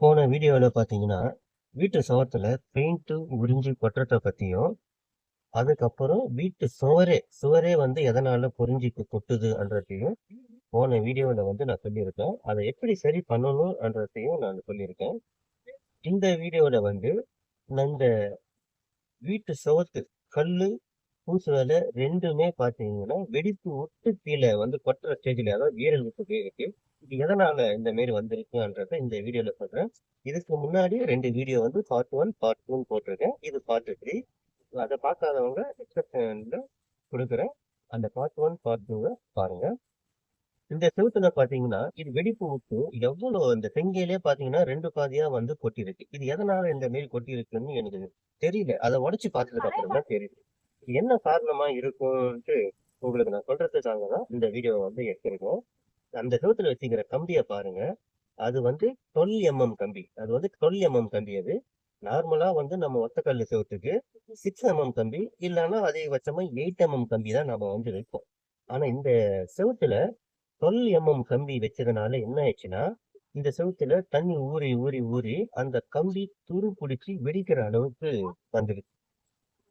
போன வீடியோவில் பார்த்தீங்கன்னா வீட்டு சுவத்துல பெயிண்ட்டு உறிஞ்சி கொட்டுறத பற்றியும் அதுக்கப்புறம் வீட்டு சுவரே சுவரே வந்து எதனால் பொறிஞ்சி கொட்டுதுன்றதையும் போன வீடியோவில் வந்து நான் சொல்லியிருக்கேன். அதை எப்படி சரி பண்ணணும்ன்றதையும் நான் சொல்லியிருக்கேன். இந்த வீடியோவில் வந்து நான் இந்த வீட்டு சுவத்து கல் பூசு வேலை ரெண்டுமே பார்த்தீங்கன்னா வெடிப்பு விட்டு கீழே வந்து கொட்டுற ஸ்டேஜில் அதாவது வீரல் விட்டு இருக்கு இது எதனால இந்த மாரி வந்திருக்குன்றத இந்த வீடியோல சொல்றேன். இதுக்கு முன்னாடி ரெண்டு வீடியோ வந்து பார்ட் ஒன் பார்ட் டூன்னு போட்டிருக்கேன். இது பார்ட் த்ரீ அதை பார்க்காதவங்க டிஸ்கிரிப்ஷன்ல கொடுக்குறேன். அந்த பார்ட் ஒன் பார்ட் டூவை பாருங்க. இந்த செவுத்துல பாத்தீங்கன்னா இது வெடிப்பு உப்பு எவ்வளவு இந்த செங்கையிலே பாத்தீங்கன்னா ரெண்டு பாதியா வந்து கொட்டியிருக்கு இது எதனால இந்த மாரி கொட்டியிருக்குன்னு எனக்கு தெரியல. அதை உடச்சு பார்த்ததுக்கு அப்புறம் தான் தெரியுது. இது என்ன காரணமா இருக்கும்ட்டு உங்களுக்கு நான் சொல்றதுக்காக தான் இந்த வீடியோவை வந்து எடுத்திருக்கோம். அந்த செவுத்துல வச்சுக்கிற கம்பியை பாருங்க. அது வந்து டுவெல் எம்எம் கம்பி. அது வந்து டுவெல் எம்எம் கம்பி அது. நார்மலா வந்து நம்ம ஒத்தக்கல் செவத்துக்கு சிக்ஸ் எம்எம் கம்பி. இல்லைன்னா அதிகபட்சமா எயிட் எம்எம் கம்பி தான் நம்ம வந்து வைப்போம். ஆனா இந்த செவுத்துல டுவெல் எம்எம் கம்பி வச்சதுனால என்ன ஆயிடுச்சுன்னா இந்த செவுத்துல தண்ணி ஊறி ஊறி ஊறி அந்த கம்பி துரு பிடிச்சி வெடிக்கிற அளவுக்கு வந்துடுச்சு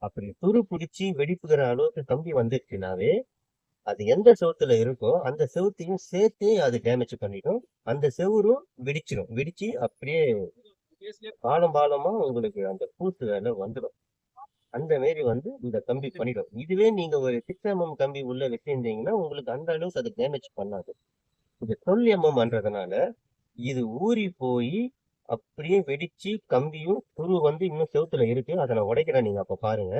அப்படி துரு பிடிச்சி வெடிப்புகிற அளவுக்கு கம்பி வந்துருச்சுனாவே அது எந்த செவுத்துல இருக்கோ அந்த செவுத்தையும் சேர்த்தே அது டேமேஜ் பண்ணிடும். அந்த செவுரும் வெடிச்சிடும் வெடிச்சு அப்படியே பாலம் பாலமா உங்களுக்கு அந்த பூசு வேலை வந்துடும் அந்த மாரி வந்து இந்த கம்பி பண்ணிடும். இதுவே நீங்க ஒரு சிக்ஸ் எம்எம் கம்பி உள்ள வச்சிருந்தீங்கன்னா உங்களுக்கு அந்த அளவுக்கு அது டேமேஜ் பண்ணாது. இது டுவெல் எம்எம்ன்றதுனால இது ஊறி போய் அப்படியே வெடிச்சு கம்பியும் துரு வந்து இன்னும் செவுத்துல இருக்கு. அதை நான் உடைக்கிறேன் நீங்க அப்ப பாருங்க.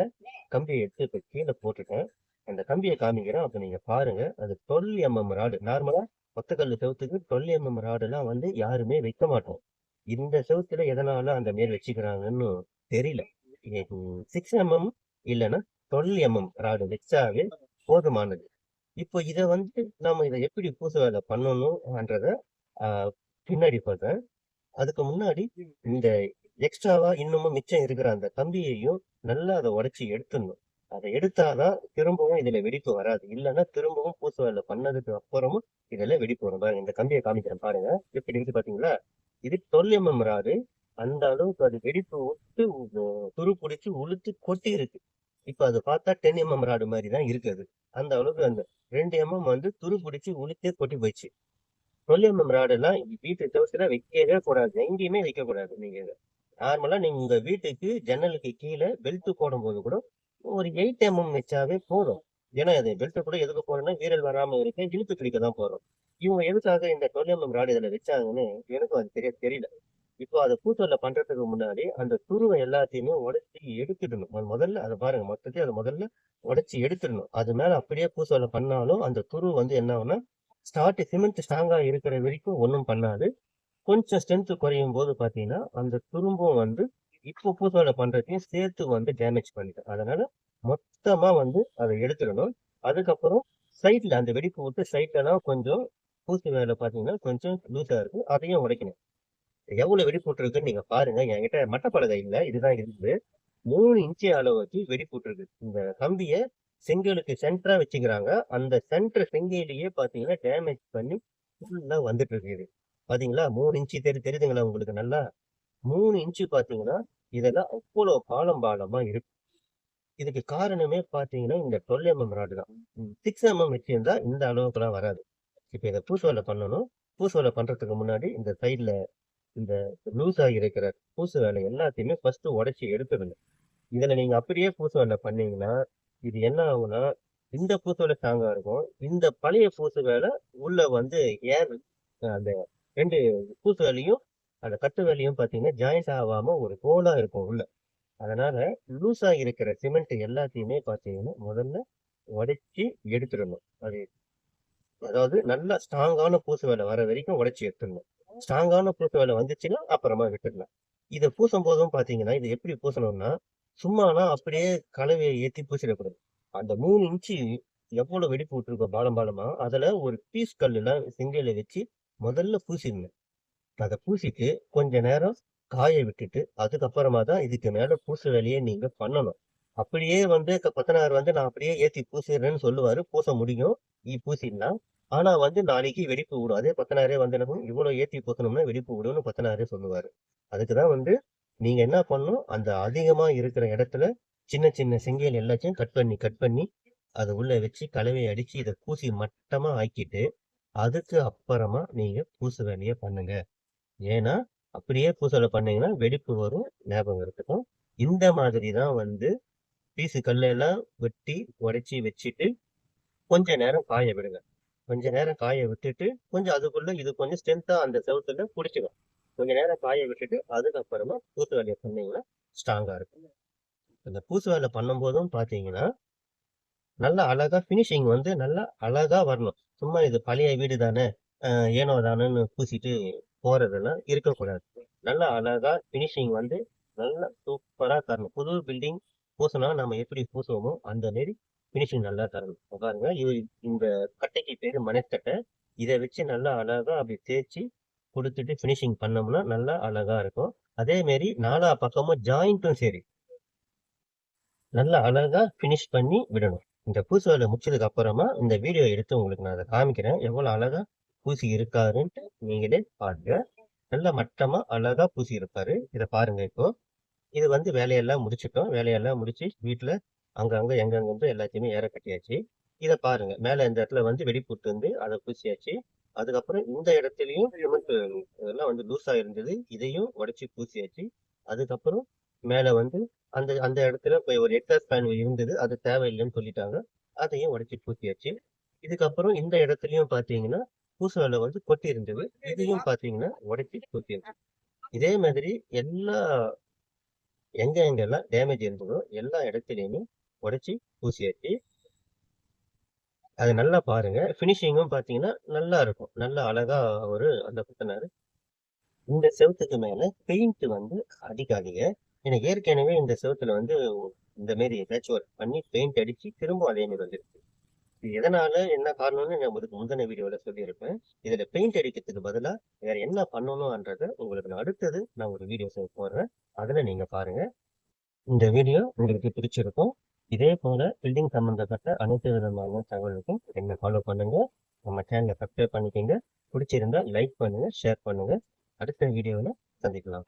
கம்பியை எடுத்து இப்ப கீழே போட்டுட்டேன் அந்த கம்பியை காமிக்கிறேன். அப்போ நீங்கள் பாருங்க. அது டுவெல் எம்எம் ராடு. நார்மலாக ஒத்தக்கல் செவுத்துக்கு டுவெல் எம்எம் ராடுலாம் வந்து யாருமே வைக்க மாட்டோம். இந்த செவுத்துல எதனால அந்த மாரி வச்சுக்கிறாங்கன்னு தெரியல. சிக்ஸ் எம்எம் இல்லைன்னா டுவெல் எம்எம் ராடு வச்சாவே போதுமானது. இப்போ இதை வந்து நம்ம இதை எப்படி பூச வேலை பண்ணணும்ன்றத பின்னாடி பார்த்தேன் அதுக்கு முன்னாடி இந்த எக்ஸ்ட்ராவா இன்னமும் மிச்சம் இருக்கிற அந்த கம்பியையும் நல்லா அதை உடச்சி எடுத்துடணும். அதை எடுத்தாதான் திரும்பவும் இதுல வெடிப்பு வராது. இல்லைன்னா திரும்பவும் பூச வேலை பண்ணதுக்கு அப்புறமும் இதுல வெடிப்பு வரும். பாருங்க இந்த கம்பியை காமிக்கிறேன் பாருங்க. எப்படி இருக்கு பாத்தீங்களா இது டுவெல் எம்எம் ராடு அந்த அளவுக்கு அது வெடிப்பு விட்டு துரு பிடிச்சி உளுத்து கொட்டி இருக்கு. இப்ப அது பார்த்தா டென் எம்எம் ராடு மாதிரி தான் இருக்குது அந்த அளவுக்கு அந்த ரெண்டு எம்எம் வந்து துரு பிடிச்சி உளுத்தே கொட்டி போயிடுச்சு டுவெல் எம்எம் ராடு எல்லாம் வீட்டு தவிர்த்து வைக்கவே கூடாது. எங்கேயுமே வைக்க கூடாது. நீங்க நார்மலா நீங்க உங்க வீட்டுக்கு ஜன்னலுக்கு கீழே பெல்ட் போடும்போது கூட ஒரு எயிட் எம்எம் வச்சாவே போதும். ஏன்னா அது பெல்ட் கூட எதுக்கு போறோம்னா வீரல் வராம இருக்க இழுத்து பிடிக்க தான் போறோம். இவங்க எதுக்காக இந்த டுவெல் எம்எம் ராடு இதுல வச்சாங்கன்னு எனக்கும் அது தெரிய தெரியல. இப்போ அதை பூத்தொல்ல பண்றதுக்கு முன்னாடி அந்த துருவை எல்லாத்தையுமே உடச்சி எடுத்துடணும். அது முதல்ல அதை பாருங்க மொத்தத்தையும் அதை முதல்ல உடச்சி எடுத்துடணும். அது மேல அப்படியே பூசோலை பண்ணாலும் அந்த துரு வந்து என்ன ஆகும்னா ஸ்டார்ட் சிமெண்ட் ஸ்ட்ராங்கா இருக்கிற வரைக்கும் ஒன்றும் பண்ணாது. கொஞ்சம் ஸ்ட்ரென்த் குறையும் போது பாத்தீங்கன்னா அந்த துரும்பும் வந்து இப்போ பூசோலை பண்ணுறதையும் சேர்த்து வந்து டேமேஜ் பண்ணிடும் அதனால மொத்தமாக வந்து அதை எடுத்துடணும். அதுக்கப்புறம் சைட்டில் அந்த வெடிப்பு விட்டு சைட்லலாம் கொஞ்சம் பூசி வேலை பார்த்தீங்கன்னா கொஞ்சம் லூஸாக இருக்கும் அதையும் உடைக்கணும். எவ்வளோ வெடி விட்டுருக்குன்னு நீங்கள் பாருங்கள் என்கிட்ட மட்டப்பலகை இல்லை. இதுதான் இருக்குது மூணு இன்ச்சு அளவுக்கு வெடிப்பு விட்டுருக்கு. இந்த கம்பியை செங்கலுக்கு சென்டராக வச்சுக்கிறாங்க. அந்த சென்டர் செங்கையிலேயே பார்த்தீங்கன்னா டேமேஜ் பண்ணி ஃபுல்லாக வந்துட்டு இருக்குது. பார்த்தீங்களா மூணு இன்ச்சு தெரி தெரியுதுங்களா உங்களுக்கு நல்லா? மூணு இன்ச்சு பார்த்தீங்கன்னா இதெல்லாம் அவ்வளோ பாலம் பாலமா இருக்கு. இதுக்கு காரணமே பாத்தீங்கன்னா இந்த டுவெல் எம்எம் ராடு தான். சிக்ஸ் எம்எம் வச்சிருந்தா இந்த அளவுக்குலாம் வராது. இப்போ இதை பூசோலை பண்ணணும். பூசோலை பண்றதுக்கு முன்னாடி இந்த சைட்ல இந்த லூஸ் ஆகி இருக்கிற பூசு வேலை எல்லாத்தையுமே ஃபர்ஸ்ட் உடச்சி எடுத்துருங்க இதுல நீங்க அப்படியே பூசு வேலை பண்ணீங்கன்னா இது என்ன ஆகும்னா இந்த பூசு வேலை ஸ்ட்ராங்கா இருக்கும். இந்த பழைய பூசு வேலை உள்ள வந்து ஏர் அந்த ரெண்டு பூசு வேலையும் அந்த கட்டு வேலையும் பார்த்தீங்கன்னா ஜாயின்ஸ் ஆகாம ஒரு கோலா இருக்கும் உள்ள. அதனால லூஸா இருக்கிற சிமெண்ட் எல்லாத்தையுமே பார்த்தீங்கன்னா முதல்ல உடைச்சி எடுத்துடணும். அது அதாவது நல்லா ஸ்ட்ராங்கான பூசு வேலை வர வரைக்கும் உடைச்சி எடுத்துடணும். ஸ்ட்ராங்கான பூசு வேலை வந்துச்சுன்னா அப்புறமா விட்டுடலாம். இதை பூசும் போதும் பார்த்தீங்கன்னா இது எப்படி பூசணும்னா சும்மானா அப்படியே கலவையை ஏற்றி பூசிடக்கூடாது. அந்த மூணு இன்ச்சு எவ்வளோ வெடிப்பு விட்டுருக்கோம் பாலம் பாலமாக அதில் ஒரு பீஸ் கல்லுலாம் சிங்கையில் வச்சு முதல்ல பூசிடணும். அதை பூசிட்டு கொஞ்ச நேரம் காய விட்டுட்டு அதுக்கப்புறமா தான் இதுக்கு மேல பூசு வேலையை நீங்க பண்ணணும். அப்படியே வந்து க- கொத்தனார் வந்து நான் அப்படியே ஏத்தி பூசிடுறேன்னு சொல்லுவாரு. பூச முடியும். ஈ பூசிடலாம். ஆனா வந்து நாளைக்கு வெடிப்பு விடும். அதே கொத்தனாரே வந்து என்ன இவ்வளவு ஏத்தி பூசணும்னா வெடிப்பு விடும்னு கொத்தனாரே சொல்லுவாரு. அதுக்குதான் வந்து நீங்க என்ன பண்ணணும்? அந்த அதிகமா இருக்கிற இடத்துல சின்ன சின்ன செங்கல் எல்லாத்தையும் கட் பண்ணி கட் பண்ணி அதை உள்ள வச்சு கலவையை அடிச்சு இதை பூசி மட்டமா ஆக்கிட்டு அதுக்கு அப்புறமா நீங்க பூசு வேலையை பண்ணுங்க. ஏன்னா அப்படியே பூசலை பண்ணீங்கன்னா வெடிப்பு வரும் ஞாபகம் இருக்கட்டும். இந்த மாதிரி தான் வந்து பீஸு கல்லெல்லாம் வெட்டி உடைச்சி வச்சுட்டு கொஞ்ச நேரம் காய விடுங்க. கொஞ்ச நேரம் காய விட்டுட்டு கொஞ்சம் அதுக்குள்ள இது கொஞ்சம் ஸ்ட்ரென்த்தா அந்த செவத்துல பிடிச்சிடும் கொஞ்ச நேரம் காய விட்டுட்டு அதுக்கப்புறமா பூசு வேலையை பண்ணீங்கன்னா ஸ்ட்ராங்கா இருக்கும். அந்த பூசு வேலை பண்ணும்போதும் பாத்தீங்கன்னா நல்லா அழகா ஃபினிஷிங் வந்து நல்லா அழகா வரணும். சும்மா இது பழைய வீடு தானே ஏனோ தானேன்னு பூசிட்டு போறதெல்லாம் இருக்கக்கூடாது. நல்லா அழகா ஃபினிஷிங் வந்து நல்லா சூப்பரா தரணும். புது பில்டிங் பூசினா நம்ம எப்படி பூசுவோமோ அந்த மாரி ஃபினிஷிங் நல்லா தரணும். உட்காருங்க. பாருங்க இது இந்த கட்டைக்கு பேர் மணக்கட்டை இதை வச்சு நல்லா அழகா அப்படி தேய்ச்சி கொடுத்துட்டு ஃபினிஷிங் பண்ணோம்னா நல்லா அழகா இருக்கும். அதே மாரி நாலா பக்கமும் ஜாயிண்ட்டும் சரி. நல்லா அழகா ஃபினிஷ் பண்ணி விடணும். இந்த பூசு வேலை முடிச்சதுக்கு அப்புறமா இந்த வீடியோ எடுத்து உங்களுக்கு நான் அதை காமிக்கிறேன். எவ்வளோ அழகா பூசி இருக்காருன்ட்டு நீங்களே பாருங்க. நல்ல மட்டமா அழகா பூசி இருப்பாரு. இதை பாருங்க இப்போ. இது வந்து வேலையெல்லாம் முடிச்சுட்டோம். வேலையெல்லாம் முடிச்சு வீட்டுல அங்கங்க எங்கெங்க எல்லாத்தையுமே ஏற கட்டியாச்சு. இதை பாருங்க. மேல இந்த இடத்துல வந்து வெடிப்புட்டு வந்து அதை பூசியாச்சு. அதுக்கப்புறம் இந்த இடத்துலயும் சிமெண்ட் இதெல்லாம் வந்து லூஸா இருந்தது இதையும் உடைச்சு பூசியாச்சு. அதுக்கப்புறம் மேல வந்து அந்த அந்த இடத்துல போய் ஒரு எக்ஸாஸ்ட் ஃபேன் இருந்தது. அது தேவையில்லைன்னு சொல்லிட்டாங்க. அதையும் உடைச்சு பூசியாச்சு. இதுக்கப்புறம் இந்த இடத்துலயும் பாத்தீங்கன்னா பூசு வேலை வந்து கொட்டி இருந்தது. இதையும் பாத்தீங்கன்னா உடைச்சு பூசியாச்சு இதே மாதிரி எல்லா எங்க எங்கெல்லாம் டேமேஜ் இருந்ததோ எல்லா இடத்துலயுமே உடைச்சி பூசியாச்சு அது நல்லா பாருங்க. ஃபினிஷிங்கும் பாத்தீங்கன்னா நல்லா இருக்கும். நல்லா அழகா ஒரு அந்த குத்தனாரு. இந்த செவுத்துக்கு மேல பெயிண்ட் வந்து அடிக்காதீங்க. எனக்கு ஏற்கனவே இந்த செவுத்துல வந்து இந்த மாரி பேட்ச் ஒர்க் பண்ணி பெயிண்ட் அடிச்சு திரும்ப அதே மாதிரி வந்துருக்கு எதனால என்ன காரணம்னு நான் உங்களுக்கு முந்தின வீடியோல சொல்லியிருப்பேன். இதுல பெயிண்ட் அடிக்கிறதுக்கு பதிலா வேற என்ன பண்ணணும்ன்றத உங்களுக்கு நான் அடுத்தது நான் ஒரு வீடியோ போடுறேன் அதுல நீங்க பாருங்க. இந்த வீடியோ உங்களுக்கு பிடிச்சிருக்கும். இதே போல பில்டிங் சம்பந்தப்பட்ட அனைத்து விதமான தகவலுக்கும் என்ன ஃபாலோ பண்ணுங்க. நம்ம சேனலை சப்ஸ்கிரைப் பண்ணிக்கோங்க. பிடிச்சிருந்தா லைக் பண்ணுங்க ஷேர் பண்ணுங்க. அடுத்த வீடியோவில் சந்திக்கலாம்.